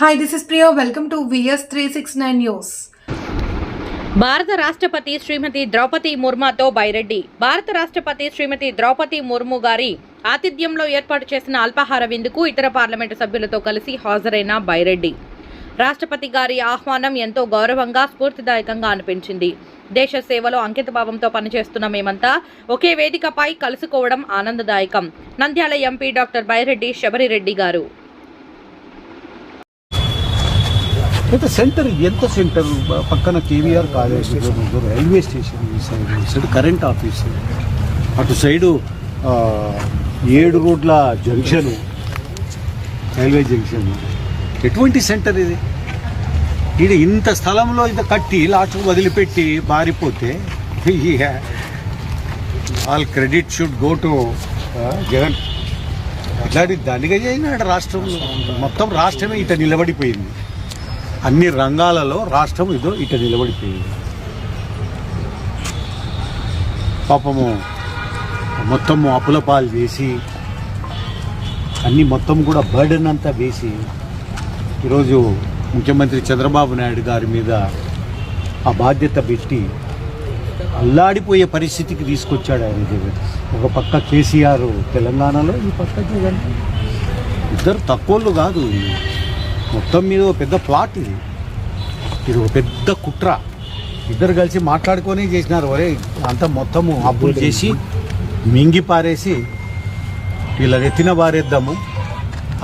Hi this is Priya welcome to VS three six nine news భారత రాష్ట్రపతి శ్రీమతి ద్రౌపది ముర్ముతో బైరెడ్డి. భారత రాష్ట్రపతి శ్రీమతి ద్రౌపది ముర్ము గారి ఆతిథ్యంలో ఏర్పాటు చేసిన అల్పాహార విందుకు ఇతర పార్లమెంటు సభ్యులతో కలిసి హాజరైన బైరెడ్డి. రాష్ట్రపతి గారి ఆహ్వానం ఎంతో గౌరవంగా స్ఫూర్తిదాయకంగా అనిపించింది. దేశ సేవలో అంకితభావంతో పనిచేస్తున్న మేమంతా ఒకే వేదికపై కలుసుకోవడం ఆనందదాయకం. నంద్యాల ఎంపీ డాక్టర్ బైరెడ్డి శబరిరెడ్డి గారు. అయితే సెంటర్ ఎంత సెంటర్? పక్కన కేవీఆర్ కాలేజ్ రైల్వే స్టేషన్ ఈ సైడ్ ఈ సైడ్ కరెంట్ ఆఫీస్. అటు సైడు ఏడు రోడ్ల జంక్షన్ రైల్వే జంక్షన్. ఎటువంటి సెంటర్ ఇది? ఇది ఇంత స్థలంలో ఇంత కట్టి లాస్ట్ వదిలిపెట్టి మారిపోతే all credit should go to Jagan. ఇట్లాంటి దండిగా చేసినాడు రాష్ట్రంలో మొత్తం రాష్ట్రమే ఇట నిలబడిపోయింది. అన్ని రంగాలలో రాష్ట్రం ఇదో ఇక నిలబడిపోయింది. పాపము మొత్తము అప్పుల పాలు చేసి అన్ని మొత్తం కూడా బర్డెన్ అంతా వేసి ఈరోజు ముఖ్యమంత్రి చంద్రబాబు నాయుడు గారి మీద ఆ బాధ్యత పెట్టి అల్లాడిపోయే పరిస్థితికి తీసుకొచ్చాడు ఆయన ఒక పక్క కేసీఆర్ తెలంగాణలో ఈ పక్క జగన్. ఇద్దరు తక్కువలు కాదు. మొత్తం మీద ఒక పెద్ద ప్లాట్ ఇది. ఇది ఒక పెద్ద కుట్ర. ఇద్దరు కలిసి మాట్లాడుకొని చేసినారు. ఒరే అంతా మొత్తము అప్పులు చేసి మింగి పారేసి వీళ్ళని ఎత్తిన బారేద్దాము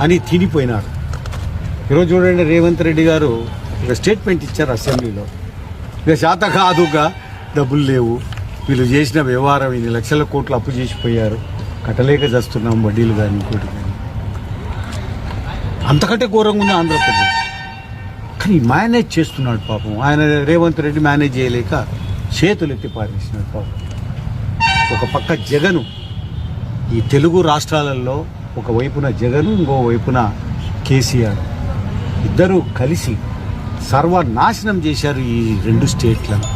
అని తినిపోయినారు. ఈరోజు చూడండి రేవంత్ రెడ్డి గారు ఒక స్టేట్మెంట్ ఇచ్చారు అసెంబ్లీలో. ఇక శాత కాదుగా డబ్బులు లేవు. వీళ్ళు చేసిన వ్యవహారం ఇన్ని లక్షల కోట్లు అప్పు చేసిపోయారు. కట్టలేక చేస్తున్నాం వడ్డీలు కానీ ఇంకోటి కానీ. అంతకంటే ఘోరంగా ఉంది ఆంధ్రప్రదేశ్. కానీ మేనేజ్ చేస్తున్నాడు పాపం. ఆయన రేవంత్ రెడ్డి మేనేజ్ చేయలేక చేతులు ఎత్తి పారేసినాడు పాపం. ఒక పక్క జగను ఈ తెలుగు రాష్ట్రాలలో ఒక వైపున జగను ఇంకో వైపున కేసీఆర్. ఇద్దరూ కలిసి సర్వనాశనం చేశారు ఈ రెండు స్టేట్లను.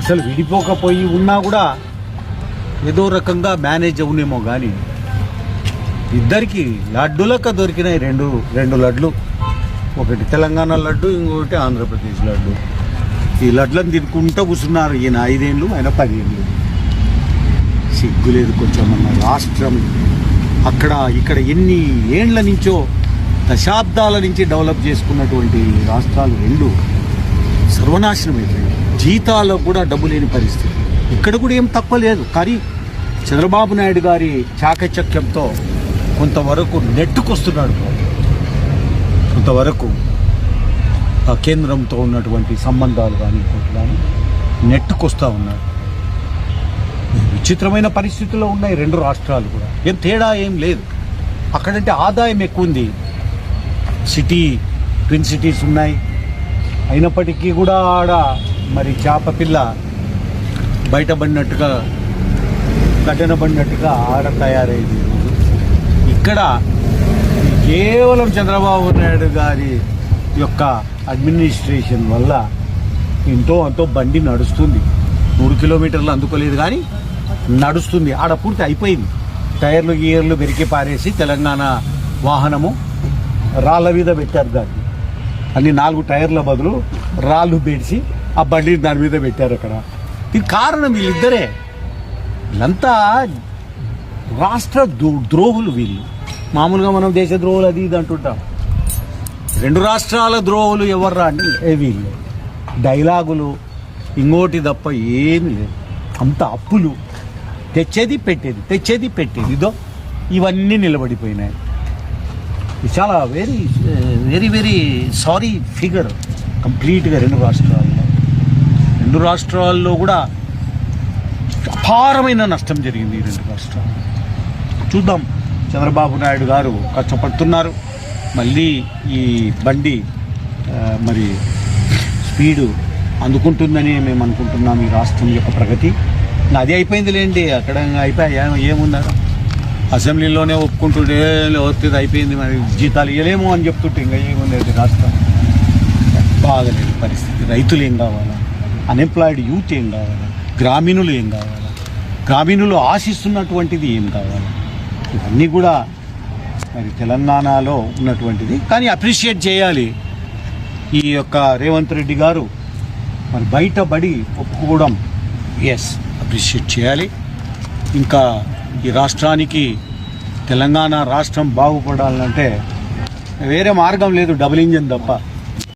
అసలు విడిపోకపోయి ఉన్నా కూడా ఏదో రకంగా మేనేజ్ అవునేమో కానీ ఇద్దరికి లడ్డులకు దొరికినాయి రెండు రెండు లడ్లు. ఒకటి తెలంగాణ లడ్డు ఇంకొకటి ఆంధ్రప్రదేశ్ లడ్డు. ఈ లడ్లను తినుకుంటూ కూర్చున్నారు ఈయన ఐదేళ్ళు ఆయన పదిహేళ్ళు సిగ్గు లేదు కొంచెం మన రాష్ట్రం అక్కడ ఇక్కడ ఎన్ని ఏండ్ల నుంచో దశాబ్దాల నుంచి డెవలప్ చేసుకున్నటువంటి రాష్ట్రాలు రెండు. సర్వనాశనం అయిపోయాయి జీతాలకు కూడా డబ్బు లేని పరిస్థితి. ఇక్కడ కూడా ఏం తక్కువ లేదు. కానీ చంద్రబాబు నాయుడు గారి చాకచక్యంతో కొంతవరకు నెట్టుకొస్తున్నాడు కొంతవరకు ఆ కేంద్రంతో ఉన్నటువంటి సంబంధాలు కానీ ఇంకోటి కానీ నెట్టుకొస్తూ ఉన్నాడు. విచిత్రమైన పరిస్థితుల్లో ఉన్నాయి రెండు రాష్ట్రాలు కూడా. ఏం తేడా ఏం లేదు. అక్కడంటే ఆదాయం ఎక్కువ ఉంది. సిటీ ట్విన్ సిటీస్ ఉన్నాయి. అయినప్పటికీ కూడా ఆడ మరి చేప పిల్ల బయటపడినట్టుగా కఠినపడినట్టుగా ఆడ తయారైంది. ఇక్కడ కేవలం చంద్రబాబు నాయుడు గారి యొక్క అడ్మినిస్ట్రేషన్ వల్ల ఎంతో అంతో బండి నడుస్తుంది. మూడు కిలోమీటర్లు అందుకోలేదు కానీ నడుస్తుంది. ఆడ పూర్తి అయిపోయింది. టైర్లు గీయర్లు బెరికి పారేసి తెలంగాణ వాహనము రాళ్ళ మీద పెట్టారు దాన్ని. అన్ని నాలుగు టైర్ల బదులు రాళ్ళు పెడిచి ఆ బండి దాని మీద పెట్టారు అక్కడ. దీనికి కారణం వీళ్ళిద్దరే. వీళ్ళంతా రాష్ట్ర ద్రో- ద్రోహులు వీళ్ళు. మామూలుగా మనం దేశ ద్రోహులు అది ఇది అంటుంటాం. రెండు రాష్ట్రాల ద్రోహులు ఎవర్రా అంటే ఏ వీళ్ళు. డైలాగులు ఇంకోటి తప్ప ఏమి లేదు. అంత అప్పులు. తెచ్చేది పెట్టేది తెచ్చేది పెట్టేది. ఇదో ఇవన్నీ నిలబడిపోయినాయి. చాలా very very very sorry figure కంప్లీట్గా రెండు రాష్ట్రాల్లో. రెండు రాష్ట్రాల్లో కూడా అపారమైన నష్టం జరిగింది ఈ రెండు రాష్ట్రాలు చూద్దాం. చంద్రబాబు నాయుడు గారు కష్టపడుతున్నారు. మళ్ళీ ఈ బండి మరి స్పీడు అందుకుంటుందని మేము అనుకుంటున్నాం ఈ రాష్ట్రం యొక్క ప్రగతి. ఇంకా అది అయిపోయింది లేండి అక్కడ అయిపోయా? ఏమున్నారు అసెంబ్లీలోనే ఒప్పుకుంటుంటే వస్తుంది అయిపోయింది మరి. జీతాలు ఇవ్వలేము అని చెప్తుంటే ఇంకా ఏముంది రాష్ట్రం? బాగలేదు పరిస్థితి. రైతులు ఏం కావాలా? అన్ఎంప్లాయిడ్ యూత్ ఏం కావాలా? గ్రామీణులు ఏం కావాలా? గ్రామీణులు ఆశిస్తున్నటువంటిది ఏం కావాలి? ఇవన్నీ కూడా మరి తెలంగాణలో ఉన్నటువంటిది. కానీ అప్రిషియేట్ చేయాలి. ఈ యొక్క రేవంత్ రెడ్డి గారు మరి బయటపడి ఒప్పుకోవడం ఎస్ అప్రిషియేట్ చేయాలి. ఇంకా ఈ రాష్ట్రానికి తెలంగాణ రాష్ట్రం బాగుపడాలంటే వేరే మార్గం లేదు డబుల్ ఇంజన్ తప్ప.